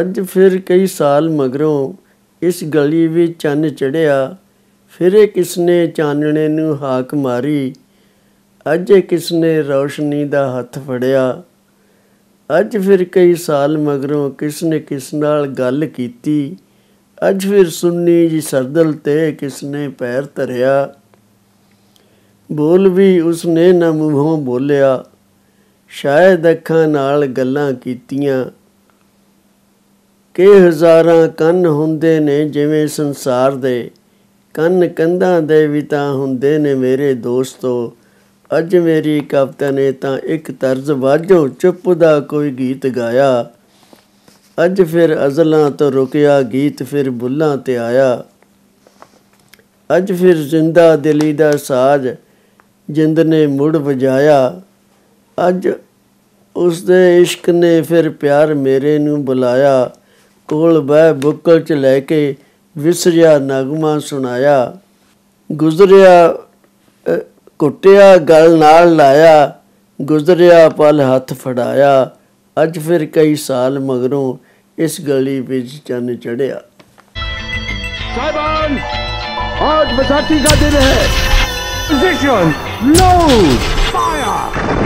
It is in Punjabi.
ਅੱਜ ਫਿਰ ਕਈ ਸਾਲ ਮਗਰੋਂ ਇਸ ਗਲੀ ਵਿੱਚ ਚੰਨ ਚੜਿਆ। ਫਿਰੇ ਕਿਸਨੇ ਚਾਨਣੇ ਨੂੰ ਹਾਕ ਮਾਰੀ। ਅੱਜ ਕਿਸਨੇ ਰੌਸ਼ਨੀ ਦਾ ਹੱਥ ਫੜਿਆ। ਅੱਜ ਫਿਰ ਕਈ ਸਾਲ ਮਗਰੋਂ ਕਿਸਨੇ ਕਿਸ ਨਾਲ ਗੱਲ ਕੀਤੀ। ਅੱਜ ਫਿਰ ਸੁੰਨੀ ਜੀ ਸਰਦਲ ਤੇ ਕਿਸਨੇ ਪੈਰ ਧਰਿਆ। ਬੋਲ ਵੀ ਉਸਨੇ ਨਾ ਮੂੰਹੋਂ ਬੋਲਿਆ। ਸ਼ਾਇਦ ਅੱਖਾਂ ਨਾਲ ਗੱਲਾਂ ਕੀਤੀਆਂ। ਕਿ ਹਜ਼ਾਰਾਂ ਕੰਨ ਹੁੰਦੇ ਨੇ ਜਿਵੇਂ ਸੰਸਾਰ ਦੇ, ਕੰਨ ਕੰਧਾਂ ਦੇ ਵੀ ਤਾਂ ਹੁੰਦੇ ਨੇ ਮੇਰੇ ਦੋਸਤੋ। ਅੱਜ ਮੇਰੀ ਕਵਿਤਾ ਨੇ ਤਾਂ ਇੱਕ ਤਰਜ਼ ਵਾਜੋ ਚੁੱਪ ਦਾ ਕੋਈ ਗੀਤ ਗਾਇਆ। ਅੱਜ ਫਿਰ ਅਜ਼ਲਾਂ ਤੋਂ ਰੁਕਿਆ ਗੀਤ ਫਿਰ ਬੁੱਲਾਂ ਤੇ ਆਇਆ। ਅੱਜ ਫਿਰ ਜ਼ਿੰਦਾ ਦਿਲੀ ਦਾ ਸਾਜ਼ ਜਿੰਦ ਨੇ ਮੁੜ ਵਜਾਇਆ। ਅੱਜ ਉਸ ਦੇ ਇਸ਼ਕ ਨੇ ਫਿਰ ਪਿਆਰ ਮੇਰੇ ਨੂੰ ਬੁਲਾਇਆ। ਕੋਲ ਬਹਿ ਬੁੱਕਲ ਚ ਲੈ ਕੇ ਵਿਸਰਿਆ ਨਗਮਾ ਸੁਣਾਇਆ ਗੁਜ਼ਰਿਆ ਅ, ਕੁੱਟਿਆ ਗਲ ਨਾਲ ਲਾਇਆ ਗੁਜ਼ਰਿਆ ਪਲ ਹੱਥ ਫੜਾਇਆ ਅੱਜ ਫਿਰ ਕਈ ਸਾਲ ਮਗਰੋਂ ਇਸ ਗਲੀ ਵਿੱਚ ਚੰਨ ਚੜਿਆ साहिबान आज बैसाखी का दिन है पोजीशन लोड फायर